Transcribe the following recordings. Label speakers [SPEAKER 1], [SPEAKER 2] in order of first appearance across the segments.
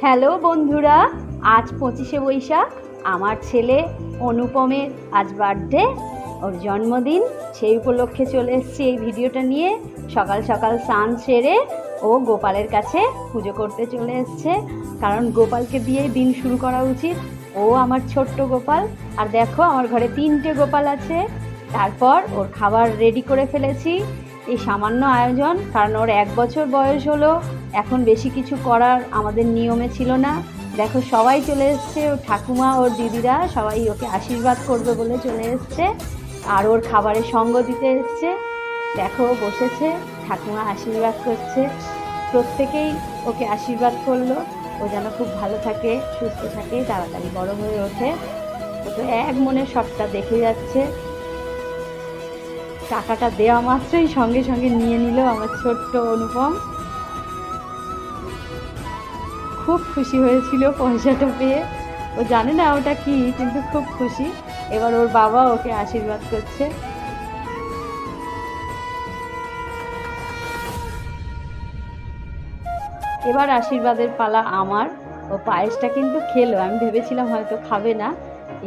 [SPEAKER 1] Hello বন্ধুরা, আজ পঁচিশে বৈশাখ। আমার ছেলে অনুপমের আজ বার্থডে ওর জন্মদিন, সেই উপলক্ষে চলে এসেছি এই ভিডিওটা নিয়ে। সকাল সকাল স্নান সেরে ও গোপালের কাছে পুজো করতে চলে এসছে। কারণ গোপালকে দিয়েই দিন শুরু করা উচিত। ও আমার ছোট্ট গোপাল। আর দেখো, আমার ঘরে তিনটে গোপাল আছে। তারপর ওর খাবার রেডি করে ফেলেছি। এই সামান্য আয়োজন, কারণ ওর এক বছর বয়স হলো, এখন বেশি কিছু করার আমাদের নিয়মে ছিল না। দেখো, সবাই চলে এসছে, ওর ঠাকুমা, ওর দিদিরা, সবাই ওকে আশীর্বাদ করবে বলে চলে এসছে। আর ওর খাবারের সঙ্গ দিতে এসছে। দেখো বসেছে, ঠাকুমা আশীর্বাদ করছে। প্রত্যেকেই ওকে আশীর্বাদ করল। ও যেন খুব ভালো থাকে, সুস্থ থাকে, তাড়াতাড়ি বড় হয়ে ওঠে। ও তো এক মনে সবটা দেখে যাচ্ছে। টাকাটা দেওয়া মাত্রই সঙ্গে সঙ্গে নিয়ে নিল আমার ছোট্ট অনুপম। খুব খুশি হয়েছিল পয়সাটা পেয়ে। ও জানে না ওটা কি, কিন্তু খুব খুশি। এবার ওর বাবা ওকে আশীর্বাদ করছে। এবার আশীর্বাদের পালা আমার। ও পায়েসটা কিন্তু খেলো, আমি ভেবেছিলাম হয়তো খাবে না।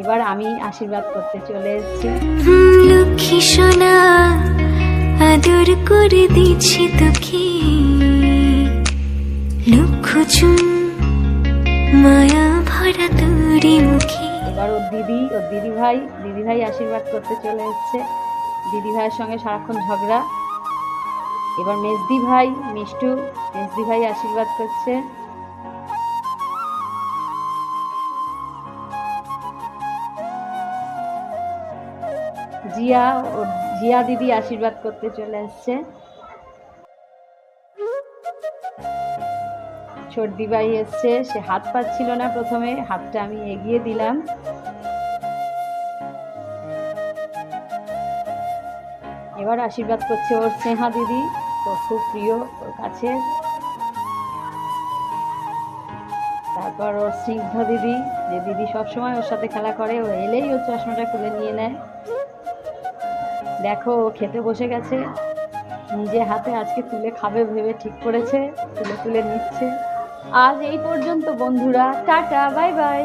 [SPEAKER 1] এবার আমি আশীর্বাদ করতে চলে এসেছি।
[SPEAKER 2] লক্ষ্মী সোনা, আদর করে দিচ্ছি তোকে লক্ষ চুম মায়া ভরা তোরে মুখে।
[SPEAKER 1] এবার ওর দিদি ওর দিদি ভাই দিদি ভাই আশীর্বাদ করতে চলে এসছে। দিদি ভাইয়ের সঙ্গে সারাক্ষণ ঝগড়া। এবার মেজদি ভাই, মিষ্টু, মেজদি ভাই আশীর্বাদ করছে। জিয়া ওর জিয়া দিদি আশীর্বাদ করতে চলে এসছে সর্দি ভাই এসছে, সে হাত পাচ্ছিল না প্রথমে, হাতটা আমি এগিয়ে দিলাম। এবার আশীর্বাদ করছে ওর স্নেহা দিদি তো খুব প্রিয় ওর কাছে। তারপর ওর স্নিগ্ধ দিদি, যে দিদি সবসময় ওর সাথে খেলা করে, ও এলেই ওর চশমাটা খুলে নিয়ে নেয়। দেখো খেতে বসে গেছে। নিজে হাতে আজকে তুলে খাবে ভেবে ঠিক করেছে, তুলে তুলে নিচ্ছে। আজ এই পর্যন্ত, বন্ধুরা। Tata, bye bye.